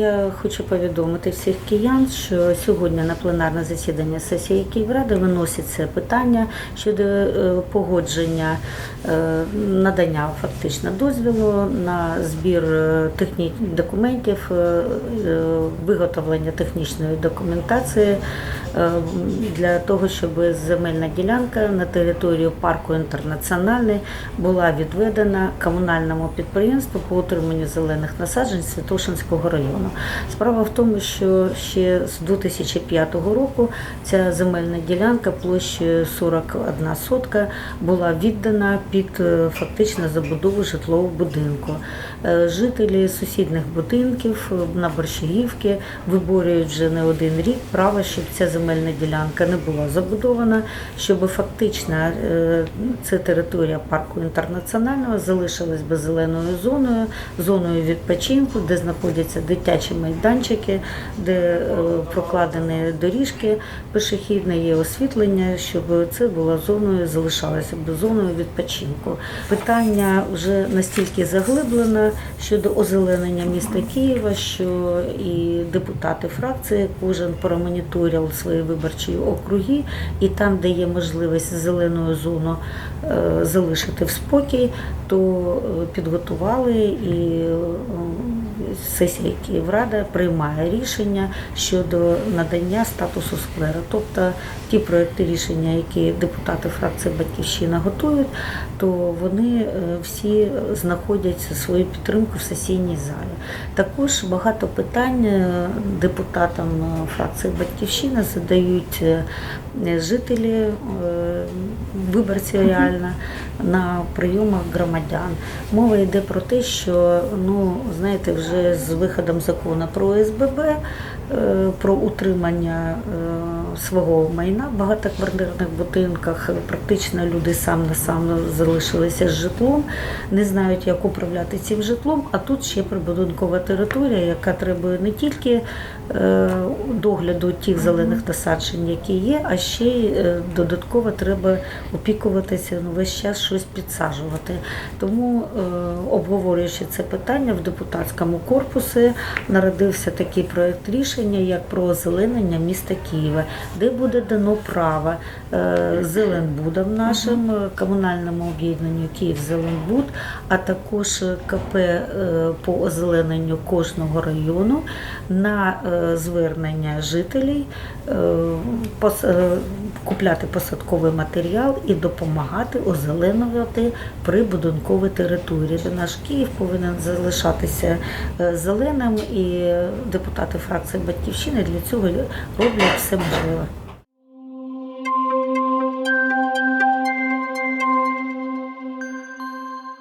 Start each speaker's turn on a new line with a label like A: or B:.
A: я хочу повідомити всіх киян, що сьогодні на пленарне засідання сесії Київради виноситься питання щодо е, погодження е, надання фактично дозволу на збір технічних документів, е, е, виготовлення технічної документації е, для того, щоб земельна ділянка на території парку інтернаціональний була відведена комунальному підприємству по утриманню зелених насаджень Святошинського району. Справа в тому, що ще з 2005 року ця земельна ділянка площею 41 сотка була віддана під е, фактично забудову житлового будинку. Е, Жителі сусідних будинків е, на Борщагівці виборюють вже не один рік право, щоб ця земельна ділянка не була забудована, щоб фактично е, ця територія парку інтернаціонального залишилась беззеленою зоною, зоною відпочинку, де знаходяться дитячі майданчики, де е, прокладені доріжки пішохідне, є освітлення, щоб це була зоною, залишалося б зоною відпочинку. Питання вже настільки заглиблено щодо озеленення міста Києва, що і депутати фракції кожен промоніторив свої виборчі округи, і там, де є можливість зелену зону е, залишити в спокій, то е, підготували і е, сесія Київрада приймає рішення щодо надання статусу сквера. Тобто ті проекти рішення, які депутати фракції Батьківщина готують, то вони е, всі знаходять свою підтримку в сесійній залі. Також багато питань е, депутатам е, фракції Батьківщина задають жителі, виборці реально на прийомах громадян. Мова йде про те, що ну знаєте, вже з виходом закону про ОСББ, е, про утримання е, свого майна в багатоквартирних будинках, практично люди сам на сам залишилися з житлом, не знають, як управляти цим житлом. А тут ще прибудинкова територія, яка требує не тільки е, догляду тих зелених насаджень, які є, а ще й е, додатково треба опікуватися ну, весь час щось підсаджувати. Тому, е, обговорюючи це питання в депутатському корпусі, народився такий проект рішення, як про озеленення міста Києва, де буде дано право е, Зеленбудам нашим, е, комунальному об'єднанню Київ Зеленбуд, а також КП е, по озелененню кожного району на звернення е, купляти посадковий матеріал і допомагати озеленувати прибудинкові території. Наш Київ повинен залишатися зеленим, і депутати фракції Батьківщини для цього роблять все можливе. anyway.